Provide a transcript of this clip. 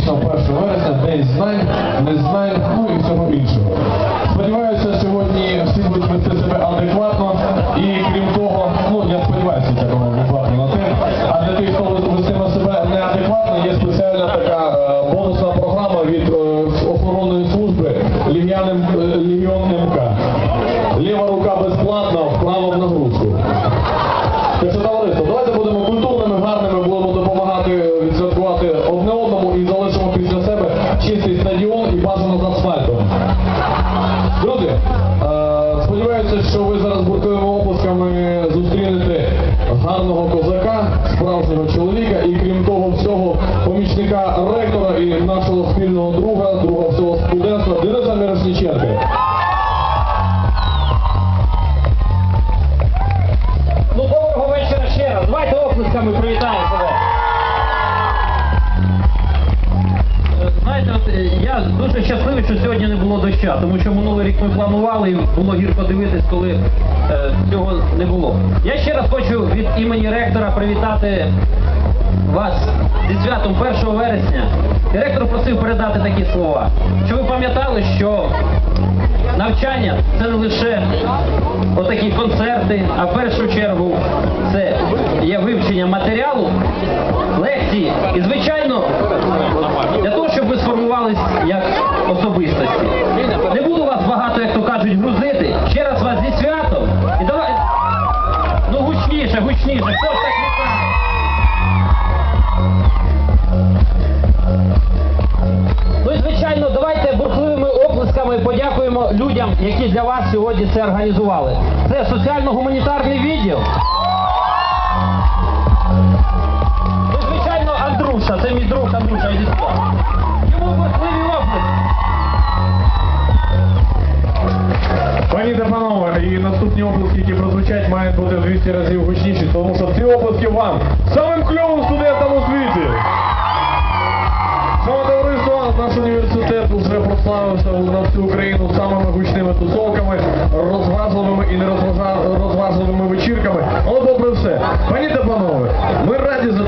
дійсно 1 вересня, день знань, незнань, ну і всього іншого. Сподіваюся, сьогодні всі будуть вести себе адекватно і крім того, ну я сподіваюся, такого адекватно на те. А для тих, хто вестиме себе неадекватно, є спеціальна така е, бонусна програма від е, охоронної служби Лігіон МК. Ліва рука безплатна, вправо в нагрузку. одному і залишимо після себе чистий стадіон і бажано з асфальтом. Друзі, е, сподіваюся, що ви зараз буркливими опусками зустрінете гарного козака, справжнього чоловіка і крім того всього помічника ректора і нашого спільного друга, друга всього студентства Дениса Мирошніченка. Ну, доброго вечора ще раз. Давайте опусками привітаємо себе. Я дуже щасливий, що сьогодні не було доща, тому що минулий рік ми планували і було гірко дивитись, коли е, цього не було. Я ще раз хочу від імені ректора привітати вас зі святом 1 вересня. Директор просив передати такі слова, що ви пам'ятали, що навчання це не лише отакі концерти, а в першу чергу це є вивчення матеріалу, лекції і, звичайно, для того, людям, які для вас сьогодні це організували. Це соціально-гуманітарний відділ. Ну, і, звичайно, Андруша, це мій друг Андруша. іди сюди. Йому бурхливі оплески. Пані панове, і наступні оплески, які прозвучать, мають бути в 200 разів гучніші, тому що ці оплески вам самим кльовим студентам у світі. Саме товариство, наш університет прославився на всю Україну самими гучними тусовками, розважливими і нерозважливими вечірками. Але попри все, пані та панове, ми раді за